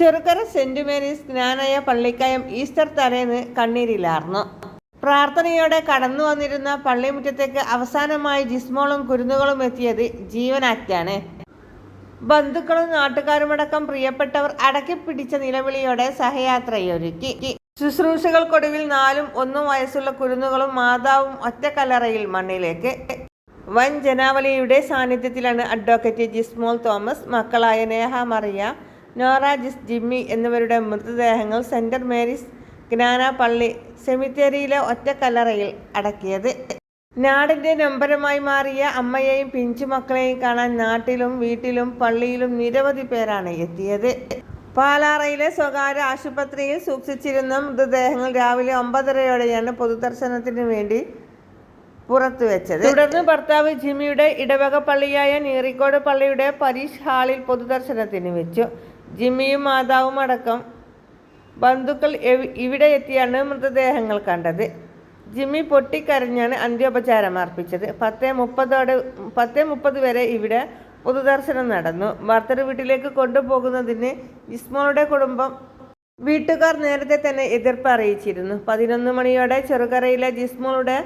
Cherukara saint Mary's ജ്ഞാനയ പള്ളിക്കയം Easter തലേന്ന് കണ്ണീരിലാർന്നു. പ്രാർത്ഥനയോടെ കടന്നു വന്നിരുന്ന പള്ളിമുറ്റത്തേക്ക് അവസാനമായി ജിസ്മോളും കുരുന്നുകളും എത്തിയത് ജീവനാറ്റാണ് ബന്ധുക്കളും നാട്ടുകാരുമടക്കം പ്രിയപ്പെട്ടവർ അടക്കി പിടിച്ച നിലവിളിയോടെ സഹയാത്രയൊരുക്കി. ശുശ്രൂഷകൾക്കൊടുവിൽ നാലും ഒന്നും വയസ്സുള്ള കുരുന്നുകളും മാതാവും ഒറ്റക്കല്ലറയിൽ മണ്ണിലേക്ക്. വൻ ജനാവലിയുടെ സാന്നിധ്യത്തിലാണ് അഡ്വക്കേറ്റ് ജിസ്മോൾ തോമസ് മക്കളായ നേഹ മറിയ നോറ ജിസ് ജിമ്മി എന്നിവരുടെ മൃതദേഹങ്ങൾ സെന്റ് മേരീസ് ജ്ഞാന പള്ളി സെമിത്തേരിയിലെ ഒറ്റക്കല്ലറയിൽ അടക്കിയത്. നാടിന്റെ നമ്പരമായി മാറിയ അമ്മയെയും പിഞ്ചുമക്കളെയും കാണാൻ നാട്ടിലും വീട്ടിലും പള്ളിയിലും നിരവധി പേരാണ് എത്തിയത്. പാലാറയിലെ സ്വകാര്യ ആശുപത്രിയിൽ സൂക്ഷിച്ചിരുന്ന മൃതദേഹങ്ങൾ രാവിലെ ഒമ്പതരയോടെയാണ് പൊതുദർശനത്തിന് വേണ്ടി പുറത്തു വെച്ചത് തുടർന്ന് ഭർത്താവ് ജിമ്മിയുടെ ഇടവക പള്ളിയായ നീറിക്കോട് പള്ളിയുടെ പരീഷ് ഹാളിൽ പൊതുദർശനത്തിന് വെച്ചു. ജിമ്മിയും മാതാവും അടക്കം ബന്ധുക്കൾ ഇവിടെ എത്തിയാണ് മൃതദേഹങ്ങൾ കണ്ടത്. ജിമ്മി പൊട്ടിക്കരഞ്ഞാണ് അന്ത്യോപചാരം അർപ്പിച്ചത്. പത്ത് മുപ്പതോടെ പത്ത് മുപ്പത് വരെ ഇവിടെ പൊതുദർശനം നടന്നു. ഭർത്തർ വീട്ടിലേക്ക് കൊണ്ടുപോകുന്നതിന് ജിസ്മോളുടെ കുടുംബം വീട്ടുകാർ നേരത്തെ തന്നെ എതിർപ്പ് അറിയിച്ചിരുന്നു. പതിനൊന്ന് മണിയോടെ ചെറുകരയിലെ ജിസ്മോളുടെ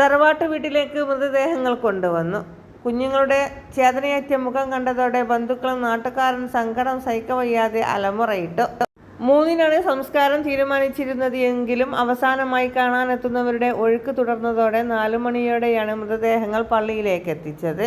തറവാട്ട് വീട്ടിലേക്ക് മൃതദേഹങ്ങൾ കൊണ്ടുവന്നു. കുഞ്ഞുങ്ങളുടെ ചേതനയറ്റ മുഖം കണ്ടതോടെ ബന്ധുക്കളും നാട്ടുകാരും സങ്കടം സഹിക്കവയ്യാതെ അലമുറയിട്ടു. മൂന്നിനാണ് സംസ്കാരം തീരുമാനിച്ചിരുന്നത് എങ്കിലും അവസാനമായി കാണാനെത്തുന്നവരുടെ ഒഴുക്ക് തുടർന്നതോടെ നാലു മണിയോടെയാണ് മൃതദേഹങ്ങൾ പള്ളിയിലേക്ക് എത്തിച്ചത്